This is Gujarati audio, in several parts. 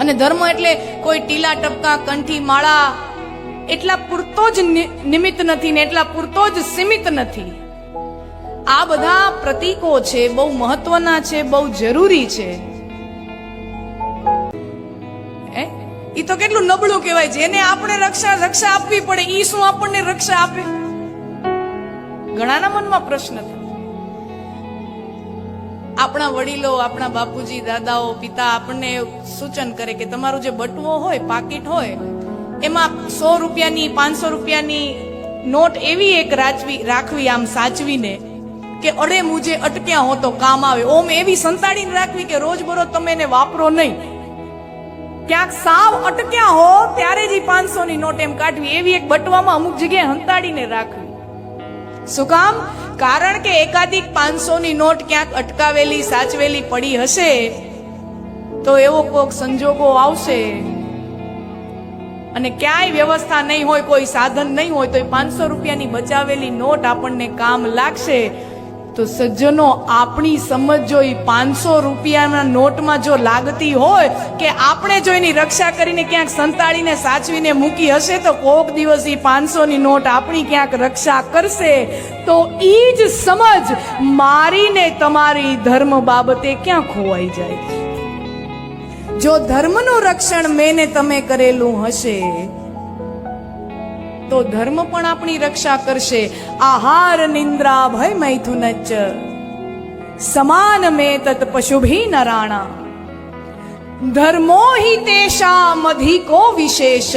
અને ધર્મ એટલે કોઈ ટીલા ટપકા, કંઠી, માળા, એટલા પૂરતો જ નિમિત્ત નથી ને એટલા પૂરતો જ સીમિત નથી. આ બધા પ્રતીકો છે, બહુ મહત્વના છે, બહુ જરૂરી છે? ઈ તો કેટલું નબળું કહેવાય, જેને આપણે રક્ષા રક્ષા આપવી પડે એ શું આપણને રક્ષા આપે? ઘણાના મનમાં પ્રશ્ન થાય. આપણા વડીલો, આપણા બાપુજી, દાદાઓ, પિતા આપણને સૂચન કરે કે તમારું જે બટવો હોય, પાકીટ હોય, એમાં સો રૂપિયાની, પાંચસો રૂપિયાની નોટ એવી એક રાચવી, રાખવી, આમ સાચવીને કે અડે મુજે અટક્યા હો તો કામ આવે. ઓમ એવી સંતાડીને રાખવી કે રોજ બરોજ તમે એને વાપરો નહીં. ક્યાંક સાવ અટક્યા હો, ત્યારે જ પાંચસો ની નોટ એમ કાઢવી. એવી એક બટવામાં અમુક જગ્યાએ હંતાડીને રાખવી. શું કામ? કારણ કે એકાધિક પાંચસો ની નોટ ક્યાંક અટકાવેલી, સાચવેલી પડી હશે, તો એવો કોઈક સંજોગો આવશે. અને ક્યાંય વ્યવસ્થા નહીં હોય, કોઈ સાધન નહીં હોય, તો એ પાંચસો રૂપિયાની બચાવેલી નોટ આપણને કામ લાગશે. તો સજ્જનો, આપણી સમજ જો એ પાંચસો રૂપિયાના નોટમાં જો લાગતી હોય કે આપણે જો એની રક્ષા કરીને ક્યાંક સંતાડીને સાચવીને મૂકી હશે તો કોક દિવસ એ પાંચસોની નોટ આપણી ક્યાંક રક્ષા કરશે. તો એ જ સમજ મારીને તમારી ધર્મ બાબતે ક્યાં ખોવાઈ જાય. જો ધર્મનું રક્ષણ મેને તમે કરેલું હશે તો ધર્મ પણ આપણી રક્ષા કરશે. આહાર, નિંદ્રા, ભય મૈથુન જ સમાન મે તત પશુભી નરાણા ધર્મો હિ તેષામ અધિકો વિશેષ.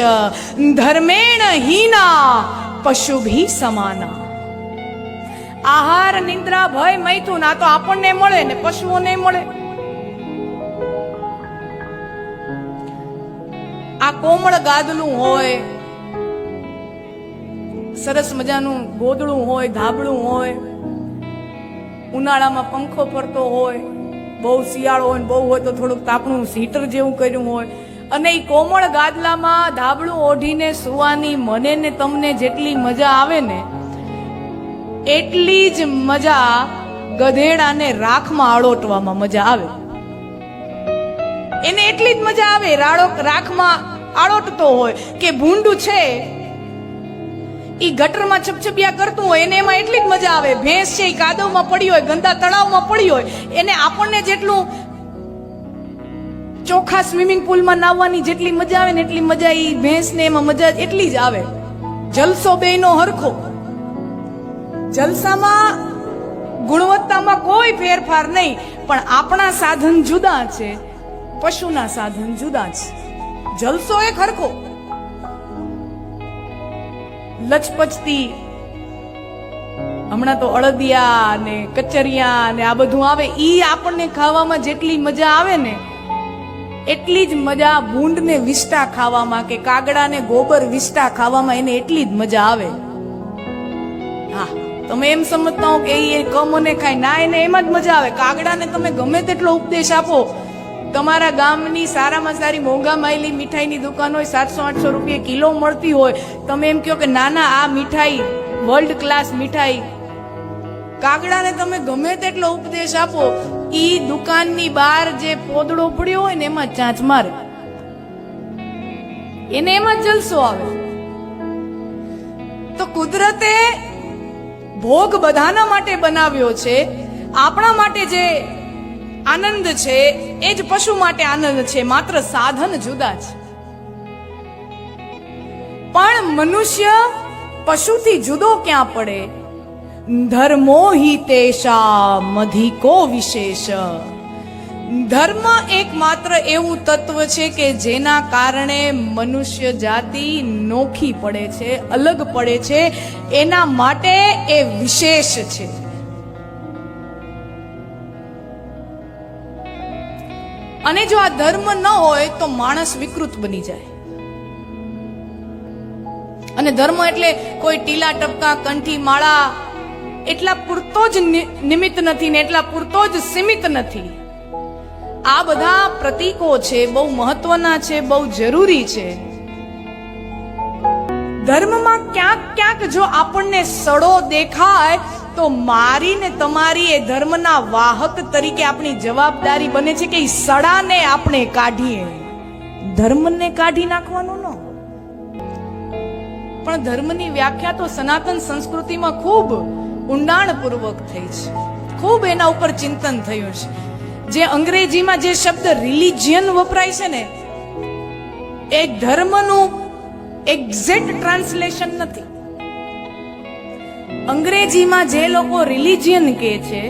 ધર્મેણ હિના પશુભી સમાના. આહાર, નિંદ્રા, ભય મૈથુન, આ તો આપણને મળે ને પશુઓને મળે. આ કોમળ ગાદલું હોય સરસ મજાનું ગોદડું હોય, ધાબળું હોય, ઉનાળામાં પંખો ફરતો હોય, બહુ શિયાળો હોય બહુ હોય તો થોડુંક તાપણું હીટર જેવું કર્યું હોય. અને એ કોમળ ગાદલામાં ધાબળું ઓઢીને સુવાની મને ને તમને જેટલી મજા આવે ને, એટલી જ મજા ગધેડાને રાખમાં આળોટવામાં મજા આવે. એને એટલી જ મજા આવે, રાડો રાખમાં આળોટતો હોય કે ભૂંડું છે ઈ ગટરમાં છપછપિયા કરતું હોય, એને એમાં એટલી જ મજા આવે. ભેંસ છે ઈ કાદવમાં પડી હોય, ગંદા તળાવમાં પડી હોય, એને આપણને જેટલું ચોખા સ્વિમિંગ પુલમાં નાવવાની જેટલી મજા આવે ને એટલી મજા ઈ ભેંસને એમાં મજા એટલી જ આવે. જલસો બેયનો હરખો. જલસામાં ગુણવત્તામાં કોઈ ફેરફાર નહીં, પણ આપણા સાધન જુદા છે, પશુના સાધન જુદા છે. જલસો એક હરખો. લચપચતી હમણાં તો અળદિયા ને કચરિયા ને આ બધું આવે. ઈ આપણને ખાવામાં જેટલી મજા આવે ને, એટલી જ મજા ભૂંડને વિસ્ટા ખાવામાં કે કાગડાને ગોબર વિસ્ટા ખાવામાં એને એટલી જ મજા આવે. હા, તમે એમ સમજતા હો કે એ કમોને ખાય. ના, એને એમાં જ મજા આવે. કાગડાને તમે ગમે તેટલો ઉપદેશ આપો તમારા ગામની સારામાં સારી મોંઘા માયલી મીઠાઈની દુકાન હોય, સાતસો, આઠસો રૂપિયા કિલો મળતી હોય, તમે એમ કહો કે ના ના આ મીઠાઈ વર્લ્ડ ક્લાસ મીઠાઈ, કાગડાને તમે ગમે તેટલો ઉપદેશ આપો એ દુકાનની બહાર જે પોદડો પડ્યો હોય ને એમાં ચાંચ મારે. એને એમાં જલસો આવે. તો કુદરતે ભોગ બધાના માટે બનાવ્યો છે. આપણા માટે જે આનંદ છે, એ જ પશુ માટે આનંદ છે, માત્ર સાધન જુદા છે. પણ મનુષ્ય પશુથી જુદો ક્યાં પડે? ધર્મો હિ તેશા મધિકો વિશેષ. ધર્મ એકમાત્ર એવું તત્વ છે કે જેના કારણે મનુષ્ય જાતિ નોખી પડે છે, અલગ પડે છે, એના માટે એ વિશેષ છે. અને જો આ ધર્મ ન હોય તો માણસ વિકૃત બની જાય. અને ધર્મ એટલે કોઈ ટીલા ટપકા, કંઠી, માળા, એટલા પૂરતો જ નિમિત્ત નથી ને એટલા પૂરતો જ સીમિત નથી. આ બધા પ્રતીકો છે, બહુ મહત્વના છે, બહુ જરૂરી છે. ધર્મમાં ક્યાંક ક્યાંક જો આપણને સડો દેખાય તો મારી ને તમારી એ ધર્મના વાહક તરીકે આપણી જવાબદારી બને છે કે એ સડાને આપણે કાઢીએ. ધર્મને કાઢી નાખવાનું ન પણ ધર્મની વ્યાખ્યા તો સનાતન સંસ્કૃતિમાં ખૂબ ઊંડાણપૂર્વક થઈ છે. ખૂબ એના ઉપર ચિંતન થયું છે. જે અંગ્રેજીમાં જે શબ્દ રિલિજિયન વપરાય છે ને, એ ધર્મનું એક્ઝેક્ટ ટ્રાન્સલેશન નથી. અંગ્રેજીમાં જે લોકો રિલિજિયન કહે છે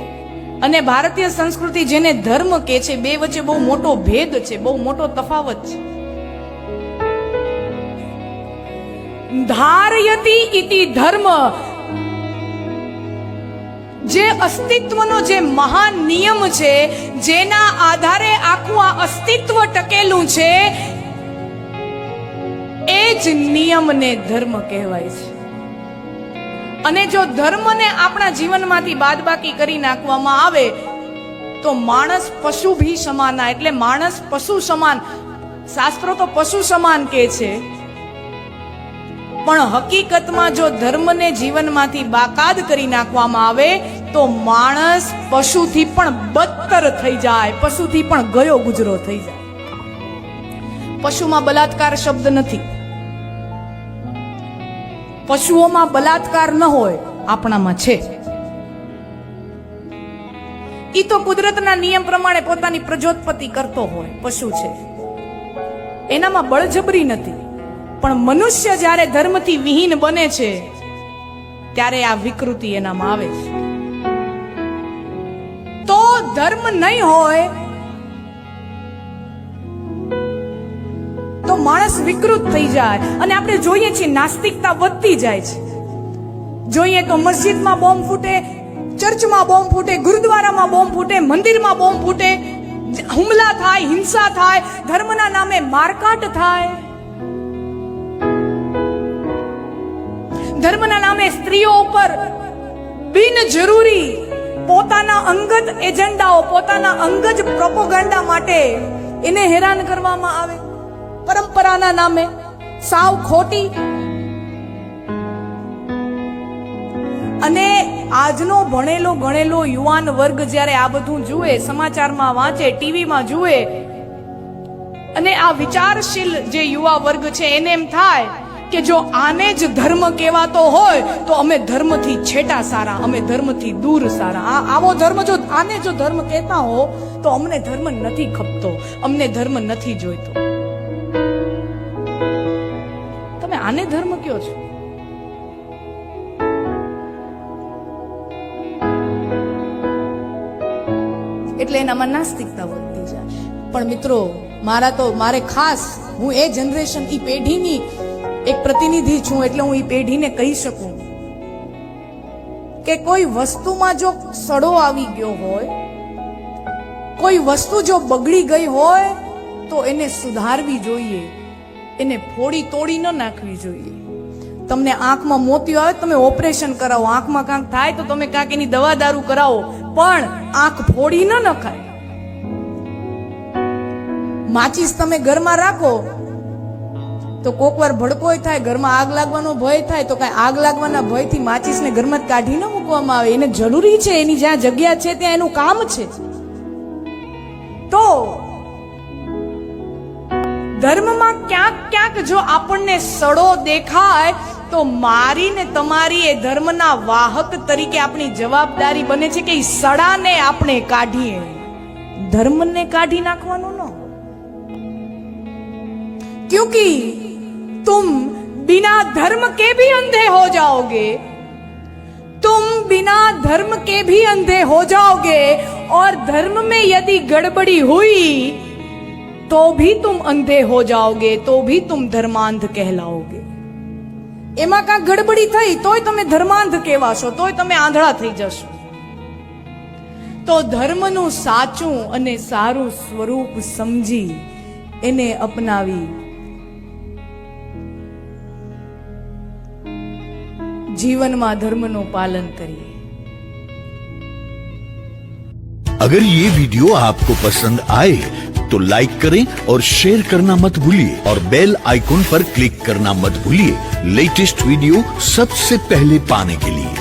અને ભારતીય સંસ્કૃતિ જેને ધર્મ કહે છે, બે વચ્ચે બહુ મોટો ભેદ છે, બહુ મોટો તફાવત છે. ધારયતી ઇતિ ધર્મ. જે અસ્તિત્વનો જે મહાન નિયમ છે, જેના આધારે આખું આ અસ્તિત્વ ટકેલું છે, એ જ નિયમને ધર્મ કહેવાય છે. અને જો ધર્મને આપણા જીવનમાંથી બાદબાકી કરી નાખવામાં આવે, તો માણસ પશુ ભી સમાના એટલે માણસ પશુ સમાન. શાસ્ત્રો તો પશુ સમાન કે છે. પણ હકીકતમાં જો ધર્મને જીવનમાંથી બાકાદ કરી નાખવામાં આવે, તો માણસ પશુથી પણ બદતર થઈ જાય. પશુથી પણ ગયો ગુજરો થઈ જાય. પશુમાં બલાત્કાર શબ્દ નથી. પશુઓમાં બલાત્કાર ન હોય, આપણામાં છે. ઈ તો કુદરતના નિયમ પ્રમાણે પોતાની પ્રજોત્પત્તિ કરતો હોય, પશુ છે. એનામાં બળજબરી નથી. પણ મનુષ્ય જ્યારે ધર્મથી વિહીન બને છે, ત્યારે આ વિકૃતિ એનામાં આવે છે. તો ધર્મ નહીં હોય માણસ વિકૃત થઈ જાય અને આપણે જોઈએ છીએ નાસ્તિકતા વધતી જાય છે. જોઈએ તો મસ્જિદમાં બોમ્બ ફૂટે, ચર્ચમાં બોમ્બ ફૂટે, ગુરુદ્વારામાં બોમ્બ ફૂટે, મંદિરમાં બોમ્બ ફૂટે, હુમલા થાય, હિંસા થાય, ધર્મના નામે મારકાટ થાય. ધર્મના નામે સ્ત્રીઓ ઉપર બિનજરૂરી પોતાના અંગત એજન્ડાઓ, પોતાના અંગજ પ્રોપોગંડા માટે એને હેરાન કરવામાં આવે. પરંપરાના નામે સાવ ખોટી. અને આજનો ભણેલો ગણેલો યુવાન વર્ગ જ્યારે આ બધું જુએ, સમાચારમાં વાંચે, ટીવીમાં જુએ, અને આ વિચારશીલ જે યુવા વર્ગ છે, એને એમ થાય કે જો આને જ ધર્મ કહેવાતો હોય, તો અમે ધર્મથી છેટા સારા, અમે ધર્મથી દૂર સારા. આ આવો ધર્મ જો, આને જો ધર્મ કહેતા હો, તો અમને ધર્મ નથી ખપતો, અમને ધર્મ નથી જોઈતો. આને ધર્મ કયો છો? એટલે એનામાં નાસ્તિકતા વધતી જાય પણ મિત્રો, મારા તો મારે ખાસ હું એ જનરેશન ઈ પેઢીની એક પ્રતિનિધિ છું એટલે હું ઈ પેઢીને કહી શકું. કે કોઈ વસ્તુમાં જો સડો આવી ગયો હોય, કોઈ વસ્તુ જો બગડી ગઈ હોય, તો એને સુધારવી જોઈએ. એને ફોડી તોડી ન નાખવી જોઈએ. તમને આંખમાં મોતિયો આવે તમે ઓપરેશન કરાવો. આંખમાં કાંક થાય તો તમે કાંક એની દવા દારૂ કરાવો. પણ આંખ ફોડી ન નખાય. માચીસ તમે ઘરમાં રાખો, તો કોક વાર ભડકોય થાય, ઘરમાં આગ લાગવાનો ભય થાય, તો કઈ આગ લાગવાના ભયથી માચીસને ઘરમાં કાઢી ન મૂકવામાં આવે. એને જરૂરી છે, એની જ્યાં જગ્યા છે, ત્યાં એનું કામ છે. તો ધર્મમાં ક્યાંક ક્યાંક જો આપણને સડો દેખાય તો મારી ને તમારી એ ધર્મના વાહક તરીકે આપણી જવાબદારી બને છે કે એ સડાને આપણે કાઢીએ ધર્મને કાઢી નાખવાનું ન क्योंकि तुम बिना धर्म के भी अंधे हो जाओगे तुम बिना धर्म के भी अंधे हो जाओगे और धर्म में यदि गड़बड़ी हुई तो भी तुम अंधे हो जाओगे तो भी तुम धर्मांध कहलाओगे એમાં કાંક ગડબડી થઈ તોય તમે ધર્માંધ કહેવાશો તોય તમે આંધળા થઈ જશો તો ધર્મનું સાચું અને સારું સ્વરૂપ સમજી એને અપનાવી જીવનમાં ધર્મનું પાલન કરીએ अगर ये वीडियो आपको पसंद आए तो लाइक करें और शेयर करना मत भूलिए और बेल आइकॉन पर क्लिक करना मत भूलिए लेटेस्ट वीडियो सबसे पहले पाने के लिए